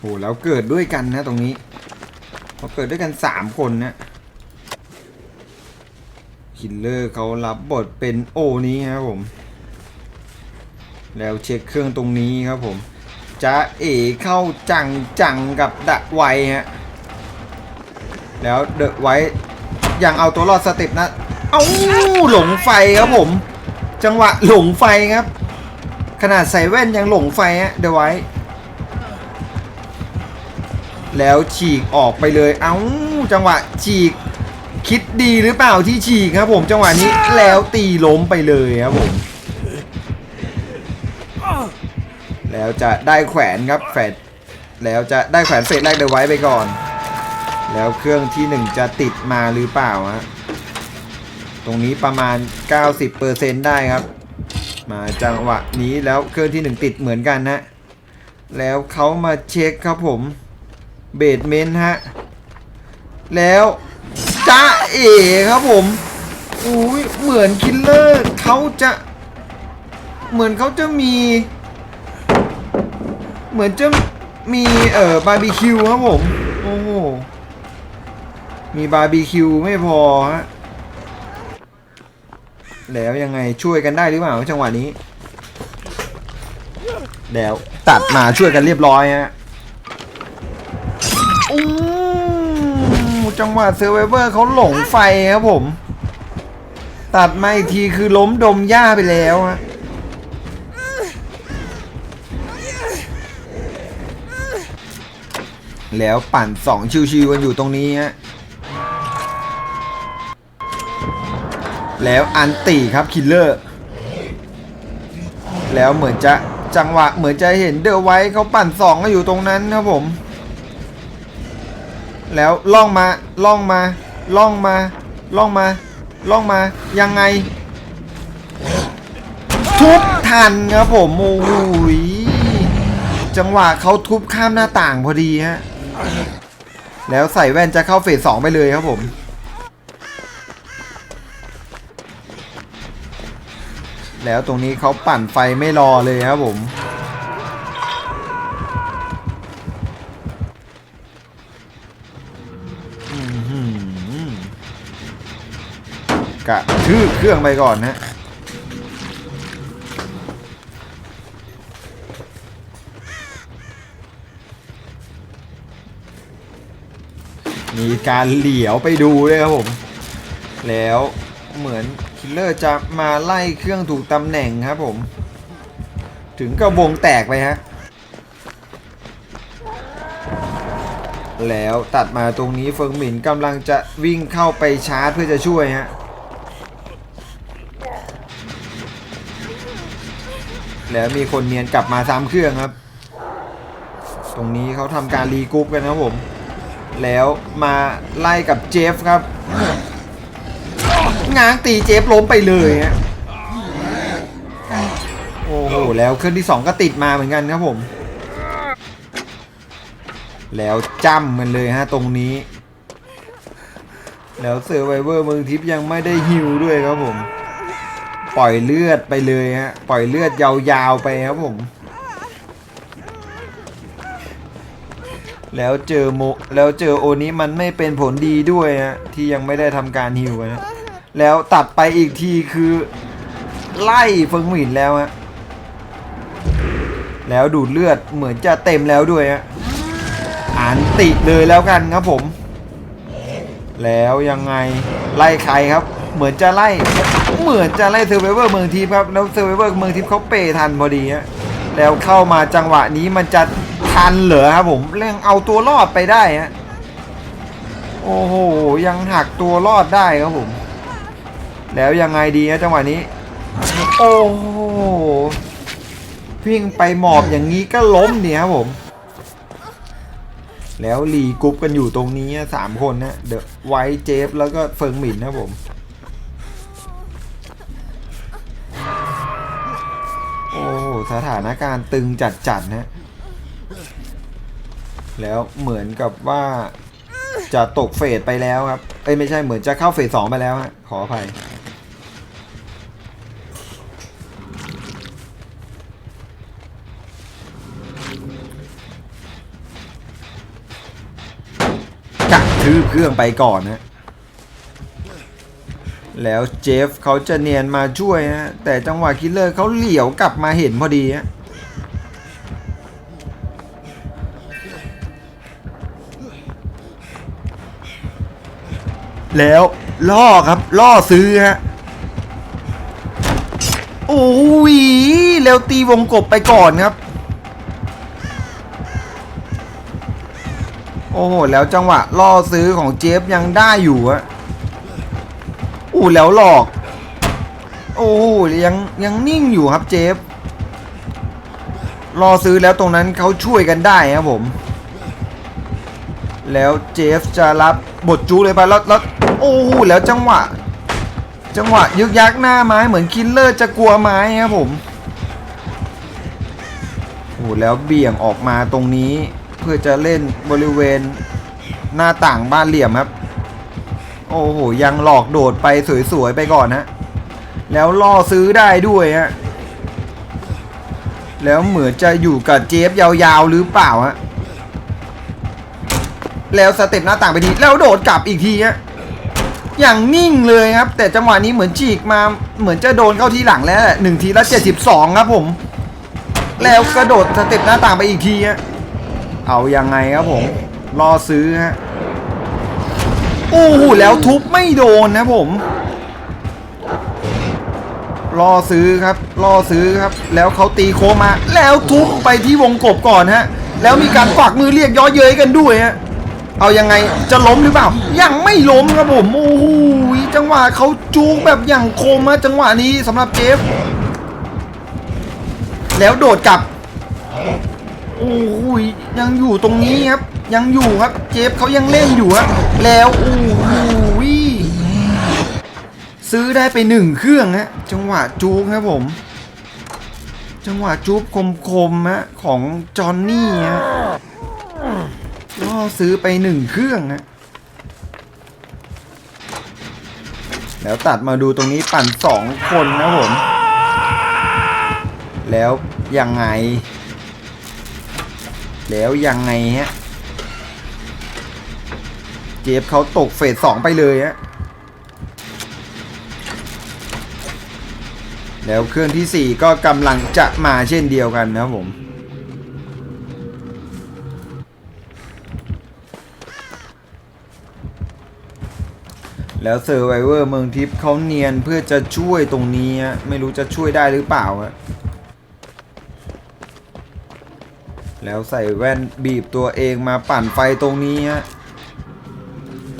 โหแล้วเกิดด้วยกันนะตรงนี้เขาเกิดด้วยกันสามคนนะคิลเลอร์เขารับบทเป็นโอนี้ครับผม แล้วเช็คเครื่องตรงนี้ครับผมจะเอเข้าจังจังกับดะไวฮะแล้วเดอะไว้ยังเอาตัวรอดสเต็ปนะ เอาหลงไฟครับผม จังหวะหลงไฟครับ ขนาดใส่แว่นยังหลงไฟฮะเดอะไว้ แล้วฉีกออกไปเลย เอ้า จังหวะฉีก คิดดีหรือเปล่าที่ฉีกครับผมจังหวะนี้แล้วตีล้มไปเลยครับผม แล้วจะได้แขวนครับแฟดแล้วจะได้แขวนเฟสแรกเดไว้ไปก่อน แล้วเครื่องที่หนึ่งจะติดมาหรือเปล่าฮะตรงนี้ประมาณ 90%ได้ครับ มาจังหวะนี้แล้วเครื่องที่หนึ่งติดเหมือนกันนะ แล้วเขามาเช็คครับผม เบดเมนต์ฮะ แล้วจ้าเอ๋ครับผมอุ้ยเหมือนคิลเลอร์เขาจะ เหมือนเขาจะมี เหมือนจะมีเอ่อบาร์บีคิวครับผม โอ้โห มีบาร์บีคิวไม่พอฮะ แล้วยังไงช่วยกันได้หรือเปล่าจังหวะนี้ แล้วตัดมาช่วยกันเรียบร้อยฮะ อู้จังหวะเซอร์ไวเวอร์เขาหลงไฟครับผม ตัดมาอีกทีคือล้มดมหญ้าไปแล้วฮะแล้วปั่นสองชิวๆกันอยู่ตรงนี้ฮะแล้วอันตีครับคิลเลอร์ แล้วเหมือนจะจังหวะเหมือนจะเห็นเดอะไว้เขาปั่นสองก็อยู่ตรงนั้นครับผม แล้วล่องมาล่องมาล่องมาล่องมาล่องมายังไง ทุบทันครับผมโอ้โหยจังหวะเขาทุบข้ามหน้าต่างพอดีฮะแล้วใส่แว่นจะเข้าเฟสสองไปเลยครับผมแล้วตรงนี้เขาปั่นไฟไม่รอเลยครับผม กะทืบเครื่องไปก่อนนะมีการเหลียวไปดูด้วยครับผม แล้วเหมือนคิลเลอร์จะมาไล่เครื่องถูกตำแหน่งครับผม ถึงกับวงแตกไปฮะ แล้วตัดมาตรงนี้เฟิงหมินกำลังจะวิ่งเข้าไปชาร์จเพื่อจะช่วยฮะ แล้วมีคนเนียนกลับมาซ้ำเครื่องครับ ตรงนี้เขาทำการรีกรุ๊ปกันนะครับผม แล้วมาไล่กับเจฟครับง้างตีเจฟล้มไปเลยฮะโอ้โหแล้วเครื่องที่สองก็ติดมาเหมือนกันครับผม แล้วจ้ำมันเลยฮะตรงนี้ แล้วเซอร์ไวเวอร์เมืองทิพย์ยังไม่ได้ฮิวด้วยครับผม ปล่อยเลือดไปเลยฮะ ปล่อยเลือดยาวๆไปครับผม แล้วเจอโมแล้วเจอโอนี้มันไม่เป็นผลดีด้วยฮะ ที่ยังไม่ได้ทำการฮิวนะ แล้วตัดไปอีกทีคือ ไล่เฟิงหมินแล้วฮะ แล้วดูดเลือดเหมือนจะเต็มแล้วด้วยฮะอ่านติเลยแล้วกันครับผม แล้วยังไงไล่ใครครับ เหมือนจะไล่ เหมือนจะไล่เซอร์ไวเวอร์เมืองทิพย์ครับ แล้วเซอร์ไวเวอร์เมืองทิพย์เขาเปย์ทันพอดีฮะแล้วเข้ามาจังหวะนี้มันจะทันเหรอครับผมเร่งเอาตัวรอดไปได้ฮะโอ้โหยังหักตัวรอดได้ครับผม แล้วยังไงดีฮะจังหวะนี้ โอ้โหวิ่งไปหมอบอย่างนี้ก็ล้มเนี่ยครับผม แล้วรีกรุ๊ปกันอยู่ตรงนี้สามคนนะเดอะไวท์เจฟแล้วก็เฟิงหมินนะผม สถานการณ์ตึงจัดจัดนะแล้วเหมือนกับว่าจะตกเฟสไปแล้วครับ เอ้ยไม่ใช่เหมือนจะเข้าเฟสสองไปแล้วฮะขออภัย กะทืบเครื่องไปก่อนนะ แล้วเจฟเขาจะเนียนมาช่วยฮะแต่จังหวะคิลเลอร์เขาเหลียวกลับมาเห็นพอดีฮะแล้วล่อครับล่อซื้อฮะโอ้ยแล้วตีวงกบไปก่อนครับ โอ้โหแล้วจังหวะล่อซื้อของเจฟยังได้อยู่อะ อู้แล้วหลอก โอ้ยังยังนิ่งอยู่ครับเจฟ รอซื้อแล้วตรงนั้นเขาช่วยกันได้ครับผม แล้วเจฟจะรับบทจูเลยไปแล้วแล้วโอ้โหแล้วจังหวะ จังหวะยึกยักหน้าไม้เหมือนคิลเลอร์จะกลัวไม้ครับผมโอ้แล้วเบี่ยงออกมาตรงนี้เพื่อจะเล่นบริเวณหน้าต่างบ้านเหลี่ยมครับ โอ้โหยังหลอกโดดไปสวยๆไปก่อนฮะแล้วล่อซื้อได้ด้วยฮะแล้วเหมือนจะอยู่กับเจฟยาวๆหรือเปล่าฮะแล้วสเต็ปหน้าต่างไปทีแล้วโดดกลับอีกทีฮะอย่างนิ่งเลยครับ แต่จังหวะนี้เหมือนฉีกมาเหมือนจะโดนเข้าทีหลังแล้วหนึ่งทีละเจ็ดสิบสองครับผม แล้วกระโดดสเต็ปหน้าต่างไปอีกทีฮะเอายังไงครับผม รอซื้อฮะ โอ้โหแล้วทุบไม่โดนนะผม รอซื้อครับ รอซื้อครับ แล้วเขาตีโคมา แล้วทุบไปที่วงกบก่อนฮะ แล้วมีการกวักมือเรียกย้อเย้ยกันด้วยฮะเอายังไงจะล้มหรือเปล่า ยังไม่ล้มครับผมโอ้โหจังหวะเขาจูงแบบอย่างคมฮะจังหวะนี้สำหรับเจฟ แล้วโดดกลับโอ้โหยังอยู่ตรงนี้ครับ ยังอยู่ครับเจฟเขายังเล่นอยู่ฮะแล้วโอ้โหซื้อได้ไปหนึ่งเครื่องฮะจังหวะจู๊กครับผม จังหวะจูบคมๆฮะของจอห์นนี่ฮะก็ซื้อไปหนึ่งเครื่องฮะแล้วตัดมาดูตรงนี้ปั่นสองคนนะผม แล้วยังไง แล้วยังไงฮะ ฟเขาตกเฟสสองไปเลยฮะแล้วเครื่องที่ 4 ก็กำลังจะมาเช่นเดียวกันนะครับผมแล้วเซอร์ไวเวอร์เมืองทิพย์เขาเนียนเพื่อจะช่วยตรงนี้ฮะไม่รู้จะช่วยได้หรือเปล่าฮะแล้วใส่แว่นบีบตัวเองมาปั่นไฟตรงนี้ฮะ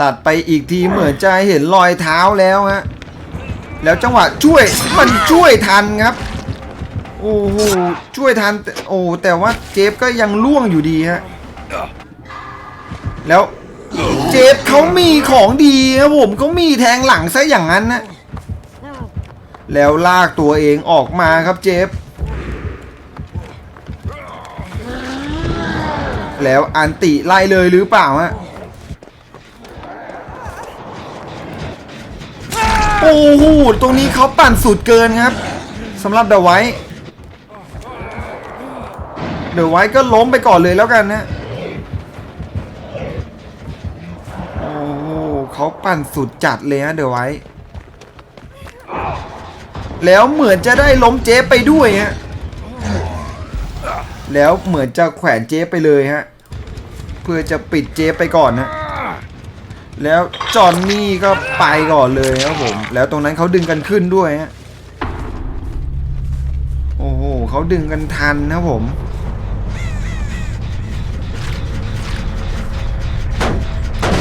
ตัดไปอีกทีเหมือนจะเห็นรอยเท้าแล้วฮะแล้วจังหวะช่วยมันช่วยทันครับ โอ้โหช่วยทันแต่โอ้แต่ว่าเจฟก็ยังล่วงอยู่ดีฮะแล้วเจฟเขามีของดีครับผมเขามีแทงหลังซะอย่างนั้นนะแล้วลากตัวเองออกมาครับเจฟแล้วอันติไล่เลยหรือเปล่าฮะ อ้โหตรงนี้เขาปั่นสุดเกินครับสำหรับเดอะไวท์เดอะไวท์ก็ล้มไปก่อนเลยแล้วกันนะโอ้โหเขาปั่นสุดจัดเลยฮะเดอะไวท์แล้วเหมือนจะได้ล้มเจ๊ไปด้วยฮะแล้วเหมือนจะแขวนเจ๊ไปเลยฮะเพื่อจะปิดเจ๊ไปก่อนนะ แล้วจอนนี่ก็ไปก่อนเลยครับผม แล้วตรงนั้นเขาดึงกันขึ้นด้วยฮะโอ้โหเขาดึงกันทันนะผม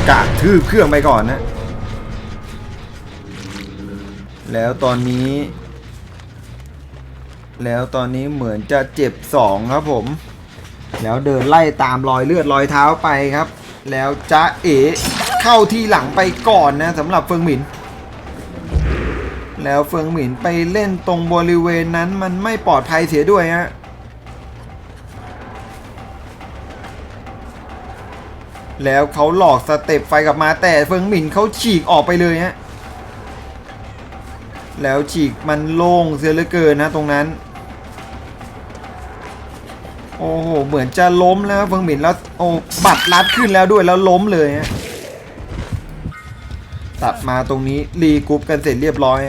กะทืบเครื่องไปก่อนนะ แล้วตอนนี้ แล้วตอนนี้เหมือนจะเจ็บสองครับผม แล้วเดินไล่ตามรอยเลือดรอยเท้าไปครับ แล้วจะเอ๋ เข้าที่หลังไปก่อนนะสำหรับเฟิงหมิน แล้วเฟิงหมินไปเล่นตรงบริเวณนั้นมันไม่ปลอดภัยเสียด้วยฮะแล้วเขาหลอกสเต็ปไฟกลับมาแต่เฟิงหมินเขาฉีกออกไปเลยฮะแล้วฉีกมันโล่งเสียเหลือเกินนะตรงนั้น โอ้โห เหมือนจะล้มแล้วเฟิงหมินแล้วโอ้บัตรลัดขึ้นแล้วด้วยแล้วล้มเลยฮะ ตัดมาตรงนี้รีกรุ๊ปกันเสร็จเรียบร้อย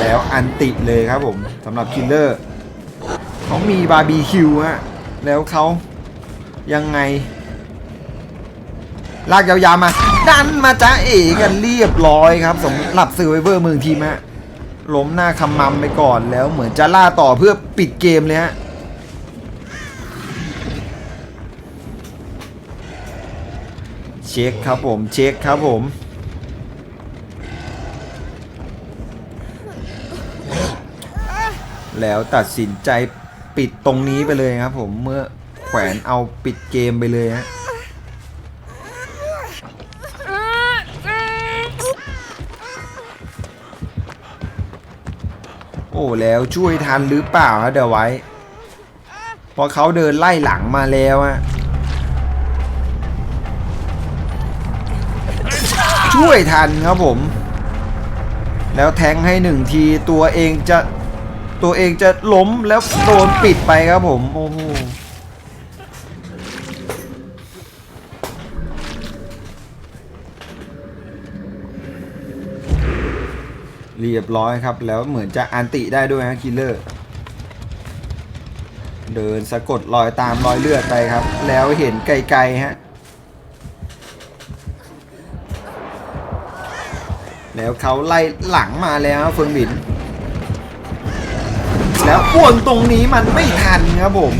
แล้วอันติเลยครับผมสำหรับคิลเลอร์เขามีบาร์บีคิวฮะแล้วเขายังไง ลากยาวๆมา ดันมาจ้าเอกันเรียบร้อยครับสำหรับซ u r v i เวอร์เมืองทีมฮะล้มหน้าคำมัมไปก่อนแล้วเหมือนจะล่าต่อเพื่อปิดเกมเลยฮะ ช็คครับผม เช็คครับผม แล้วตัดสินใจปิดตรงนี้ไปเลยครับผมเมื่อแขวนเอาปิดเกมไปเลยฮะโอ้แล้วช่วยทันหรือเปล่าฮะเดี๋ยวไว้พราะเขาเดินไล่หลังมาแล้วอะ ช่วยทันครับผม แล้วแทงให้หนึ่งทีตัวเองจะตัวเองจะล้มแล้วโดนปิดไปครับผม โอ้โหเรียบร้อยครับ แล้วเหมือนจะอันติได้ด้วยฮะคิลเลอร์ เดินสะกดรอยตามรอยเลือดไปครับ แล้วเห็นไกลๆฮะ แล้วเขาไล่หลังมาแล้วเฟิงบิน แล้วป่วนตรงนี้มันไม่ทันครับผม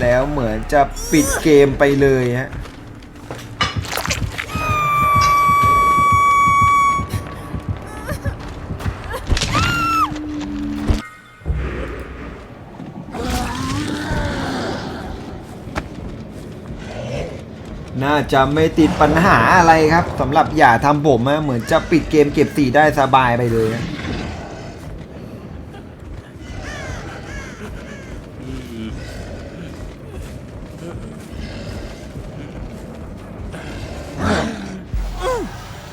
แล้วเหมือนจะปิดเกมไปเลยฮะ น่าจะไม่ติดปัญหาอะไรครับสำหรับอย่าทำผมะเหมือนจะปิดเกมเก็บสีได้สบายไปเลยนะ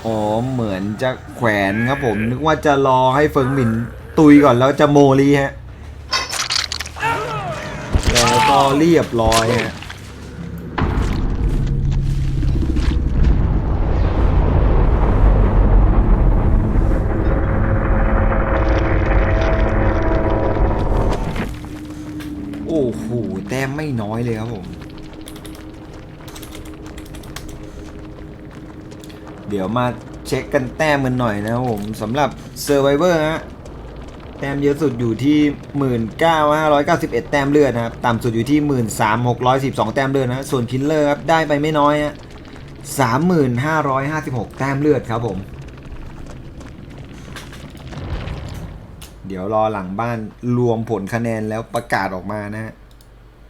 อ๋อเหมือนจะแขวนครับผมนึกว่าจะรอให้เฟิงหมินตุยก่อนแล้วจะโมลีฮะแล้วก็เรียบร้อยฮะ เลยครับผม เดี๋ยวมาเช็คกันแต้มกันหน่อยนะครับผมสำหรับ Survivor ฮะแต้มเยอะสุดอยู่ที่ 19,591 แต้มเลือดนะครับ ต่ำสุดอยู่ที่ 13,612 แต้มเลือดนะส่วนคินเลอร์ครับได้ไปไม่น้อยฮะ3,556 แต้มเลือดครับผม เดี๋ยวรอหลังบ้านรวมผลคะแนนแล้วประกาศออกมานะฮะ